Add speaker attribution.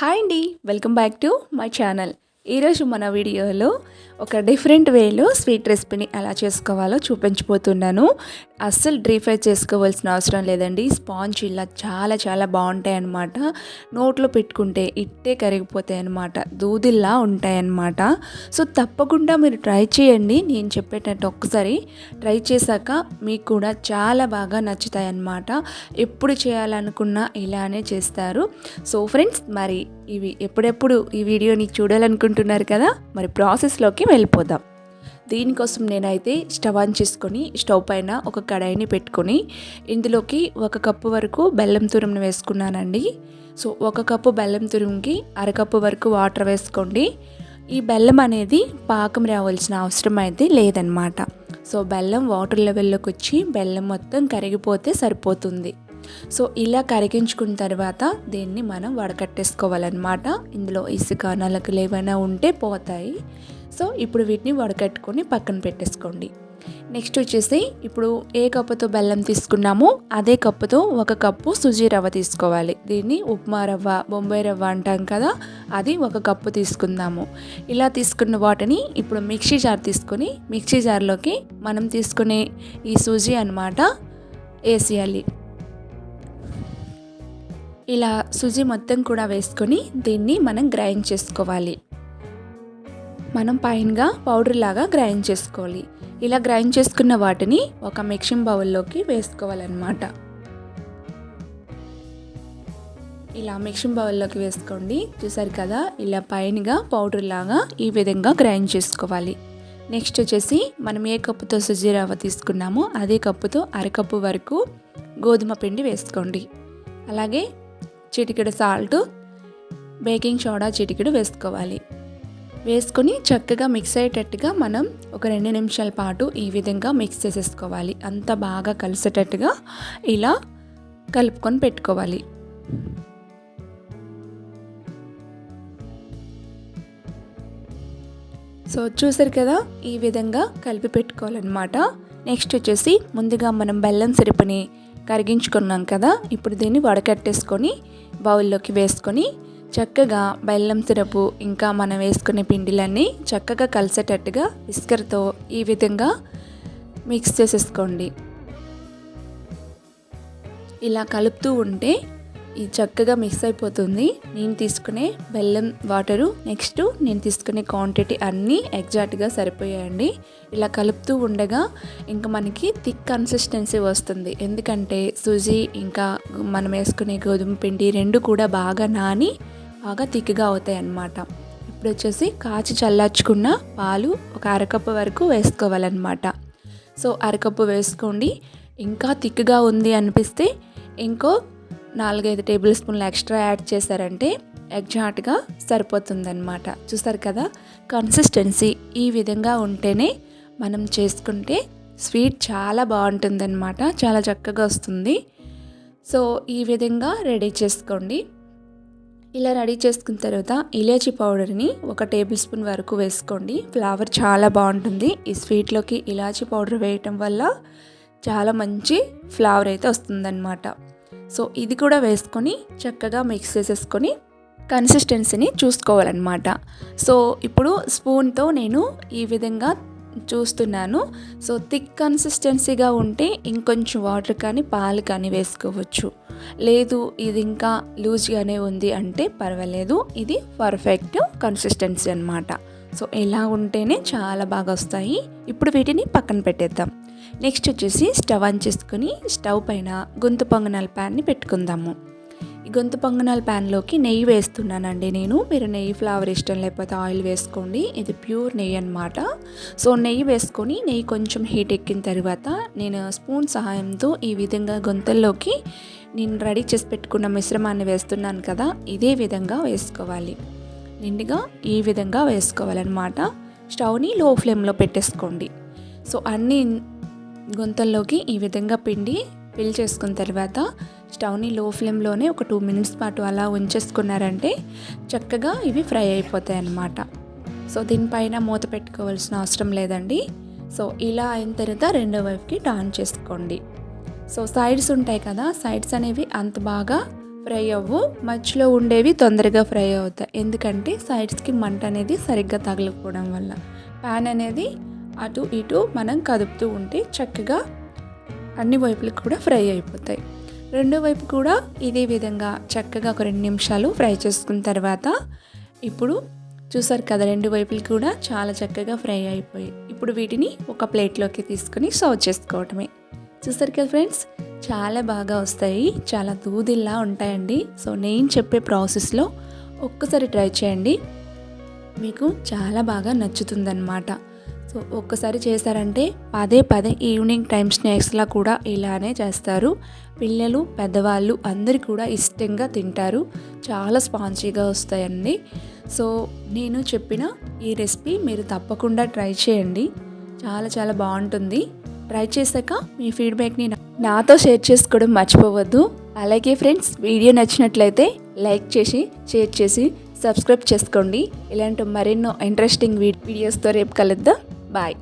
Speaker 1: Hi అండి welcome back to my channel. ఈరోజు మన వీడియోలో ఒక డిఫరెంట్ వేలో స్వీట్ రెసిపీని ఎలా చేసుకోవాలో చూపించబోతున్నాను. అస్సలు డ్రీ ఫ్రై చేసుకోవాల్సిన అవసరం లేదండి. స్పాంజ్ ఇలా చాలా చాలా బాగుంటాయి అన్నమాట నోట్లో పెట్టుకుంటే ఇట్టే కరిగిపోతాయి అన్నమాట దూదిల్లా ఉంటాయి అన్నమాట సో తప్పకుండా మీరు ట్రై చేయండి. నేను చెప్పేటట్టు ఒక్కసారి ట్రై చేశాక మీకు కూడా చాలా బాగా నచ్చుతాయి అన్నమాట ఎప్పుడు చేయాలనుకున్నా ఇలానే చేస్తారు. సో ఫ్రెండ్స్ మరి ఇవి ఎప్పుడెప్పుడు ఈ వీడియోని చూడాలనుకుంటున్నారు కదా మరి ప్రాసెస్లోకి వెళ్ళిపోదాం. దీనికోసం నేనైతే స్టవ్ ఆన్ చేసుకొని స్టవ్ పైన ఒక కడాయిని పెట్టుకొని ఇందులోకి ఒక కప్పు వరకు బెల్లం తురుమును వేసుకున్నానండి. సో ఒక కప్పు బెల్లం తురుముకి అరకప్పు వరకు వాటర్ వేసుకోండి. ఈ బెల్లం అనేది పాకం రావాల్సిన అవసరం అయితే లేదనమాట సో బెల్లం వాటర్ లెవెల్లోకి వచ్చి బెల్లం మొత్తం కరిగిపోతే సరిపోతుంది. సో ఇలా కరిగించుకున్న తర్వాత దీన్ని మనం వడకట్టేసుకోవాలన్నమాట. ఇందులో ఇసుక నలకలు ఏమైనా ఉంటే పోతాయి. సో ఇప్పుడు వీటిని వడకట్టుకొని పక్కన పెట్టేసుకోండి. నెక్స్ట్ వచ్చేసి ఇప్పుడు ఏ కప్పుతో బెల్లం తీసుకున్నామో అదే కప్పుతో ఒక కప్పు సుజీ రవ్వ తీసుకోవాలి. దీన్ని ఉప్మా రవ్వ బొంబాయి రవ్వ అంటాం కదా అది ఒక కప్పు తీసుకుందాము. ఇలా తీసుకున్న వాటిని ఇప్పుడు మిక్సీ జార్ తీసుకొని మిక్సీ జార్లోకి మనం తీసుకునే ఈ సూజీ అనమాట వేసేయాలి. ఇలా సుజి మొత్తం కూడా వేసుకొని దీన్ని మనం గ్రైండ్ చేసుకోవాలి. మనం పైనగా పౌడర్ లాగా గ్రైండ్ చేసుకోవాలి. ఇలా గ్రైండ్ చేసుకున్న వాటిని ఒక మిక్సింగ్ బౌల్లోకి వేసుకోవాలన్నమాట. ఇలా మిక్సింగ్ బౌల్లోకి వేసుకోండి. చూసారు కదా ఇలా పైనగా పౌడర్ లాగా ఈ విధంగా గ్రైండ్ చేసుకోవాలి. నెక్స్ట్ వచ్చేసి మనం ఏ కప్పుతో సుజీ రవ్వ తీసుకున్నామో అదే కప్పుతో అరకప్పు వరకు గోధుమ పిండి వేసుకోండి. అలాగే చిటికెడు సాల్ట్ బేకింగ్ సోడా చిటికెడు వేసుకోవాలి. వేసుకొని చక్కగా మిక్స్ అయ్యేటట్టుగా మనం ఒక రెండు నిమిషాల పాటు ఈ విధంగా మిక్స్ చేసేసుకోవాలి. అంత బాగా కలిసేటట్టుగా ఇలా కలుపుకొని పెట్టుకోవాలి. సో చూసారు కదా ఈ విధంగా కలిపి పెట్టుకోవాలన్నమాట. నెక్స్ట్ వచ్చేసి ముందుగా మనం బెల్లం సిరపుని కరిగించుకున్నాం కదా ఇప్పుడు దీన్ని వడకట్టేసుకొని బౌల్లోకి వేసుకొని చక్కగా బెల్లం సిరపు ఇంకా మనం వేసుకునే పిండిలన్నీ చక్కగా కలిసేటట్టుగా విస్కర్తో ఈ విధంగా మిక్స్ చేసేసుకోండి. ఇలా కలుపుతూ ఉంటే ఈ చక్కగా మిక్స్ అయిపోతుంది. నేను తీసుకునే బెల్లం వాటరు నెక్స్ట్ నేను తీసుకునే క్వాంటిటీ అన్నీ ఎగ్జాక్ట్గా సరిపోయాయండి. ఇలా కలుపుతూ ఉండగా ఇంకా మనకి థిక్ కన్సిస్టెన్సీ వస్తుంది. ఎందుకంటే సుజీ ఇంకా మనం వేసుకునే గోధుమ పిండి రెండు కూడా బాగా నాని బాగా థిక్గా అవుతాయి అన్నమాట ఇప్పుడు వచ్చేసి కాచి చల్లార్చుకున్న పాలు ఒక అరకప్పు వరకు వేసుకోవాలన్నమాట. సో అరకప్పు వేసుకోండి. ఇంకా థిక్గా ఉంది అనిపిస్తే ఇంకో నాలుగైదు టేబుల్ స్పూన్లు ఎక్స్ట్రా యాడ్ చేశారంటే ఎగ్జాక్ట్గా సరిపోతుందన్నమాట. చూసారు కదా? కన్సిస్టెన్సీ ఈ విధంగా ఉంటేనే మనం చేసుకుంటే స్వీట్ చాలా బాగుంటుందన్నమాట. చాలా చక్కగా వస్తుంది. సో ఈ విధంగా రెడీ చేసుకోండి. ఇలా రెడీ చేసుకున్న తర్వాత ఇలాచీ పౌడర్ని ఒక టేబుల్ స్పూన్ వరకు వేసుకోండి. ఫ్లేవర్ చాలా బాగుంటుంది. ఈ స్వీట్లోకి ఇలాచీ పౌడర్ వేయటం వల్ల చాలా మంచి ఫ్లేవర్ అయితే వస్తుందన్నమాట. సో ఇది కూడా వేసుకొని చక్కగా మిక్స్ చేసేసుకొని కన్సిస్టెన్సీని చూసుకోవాలన్నమాట. సో ఇప్పుడు స్పూన్తో నేను ఈ విధంగా చూస్తున్నాను. సో థిక్ కన్సిస్టెన్సీగా ఉంటే ఇంకొంచెం వాటర్ కానీ పాలు కానీ వేసుకోవచ్చు. లేదు ఇది ఇంకా లూజ్గానే ఉంది అంటే పర్వాలేదు. ఇది పర్ఫెక్ట్ కన్సిస్టెన్సీ అనమాట సో ఇలా ఉంటేనే చాలా బాగా వస్తాయి. ఇప్పుడు వీటిని పక్కన పెట్టేద్దాం. నెక్స్ట్ వచ్చేసి స్టవ్ ఆన్ చేసుకుని స్టవ్ పైన గొంతు పొంగనాల ప్యాన్ని పెట్టుకుందాము. ఈ గొంతు పొంగనాల ప్యాన్లోకి నెయ్యి వేస్తున్నానండి నేను. మీరు నెయ్యి ఫ్లవర్ ఇష్టం లేకపోతే ఆయిల్ వేసుకోండి. ఇది ప్యూర్ నెయ్యి అనమాట సో నెయ్యి వేసుకొని నెయ్యి కొంచెం హీట్ ఎక్కిన తర్వాత నేను స్పూన్ సహాయంతో ఈ విధంగా గొంతుల్లోకి నేను రెడీ చేసి పెట్టుకున్న మిశ్రమాన్ని వేస్తున్నాను కదా ఇదే విధంగా వేసుకోవాలి. నిండుగా ఈ విధంగా వేసుకోవాలన్నమాట. స్టవ్ని లో ఫ్లేమ్లో పెట్టేసుకోండి. సో అన్ని గుంతల్లోకి ఈ విధంగా పిండి ఫిల్ చేసుకున్న తర్వాత స్టవ్ని లో ఫ్లేమ్లోనే ఒక టూ మినిట్స్ పాటు అలా ఉంచేసుకున్నారంటే చక్కగా ఇవి ఫ్రై అయిపోతాయి అన్నమాట సో దీనిపైన మూత పెట్టుకోవాల్సిన అవసరం లేదండి. సో ఇలా అయిన తర్వాత రెండో వైపుకి టర్న్ చేసుకోండి. సో సైడ్స్ ఉంటాయి కదా సైడ్స్ అనేవి అంత బాగా ఫ్రై అవ్వు. మచ్చిలో ఉండేవి తొందరగా ఫ్రై అవుతాయి. ఎందుకంటే సైడ్స్కి మంట అనేది సరిగ్గా తగలకపోవడం వల్ల. ప్యాన్ అనేది అటు ఇటు మనం కదుపుతూ ఉంటే చక్కగా అన్ని వైపులకు కూడా ఫ్రై అయిపోతాయి. రెండో వైపు కూడా ఇదే విధంగా చక్కగా ఒక రెండు నిమిషాలు ఫ్రై చేసుకున్న తర్వాత ఇప్పుడు చూసారు కదా రెండు వైపులు కూడా చాలా చక్కగా ఫ్రై అయిపోయాయి. ఇప్పుడు వీటిని ఒక ప్లేట్లోకి తీసుకొని సర్వ్ చేసుకోవటమే. చూసారు కదా ఫ్రెండ్స్ చాలా బాగా వస్తాయి. చాలా దూదిల్లా ఉంటాయండి. సో నేను చెప్పే ప్రాసెస్లో ఒక్కసారి ట్రై చేయండి. మీకు చాలా బాగా నచ్చుతుందన్నమాట. సో ఒక్కసారి చేశారంటే పదే పదే ఈవినింగ్ టైం స్నాక్స్లా కూడా ఇలానే చేస్తారు. పిల్లలు పెద్దవాళ్ళు అందరు కూడా ఇష్టంగా తింటారు. చాలా స్పాంజీగా వస్తాయండి. సో నేను చెప్పిన ఈ రెసిపీ మీరు తప్పకుండా ట్రై చేయండి. చాలా చాలా బాగుంటుంది. ట్రై చేశాక మీ ఫీడ్బ్యాక్ని నాతో షేర్ చేసుకోవడం మర్చిపోవద్దు. అలాగే ఫ్రెండ్స్ వీడియో నచ్చినట్లయితే లైక్ చేసి షేర్ చేసి సబ్స్క్రైబ్ చేసుకోండి. ఇలాంటి మరెన్నో ఇంట్రెస్టింగ్ వీడియోస్తో రేపు కలుద్దాం. బాయ్.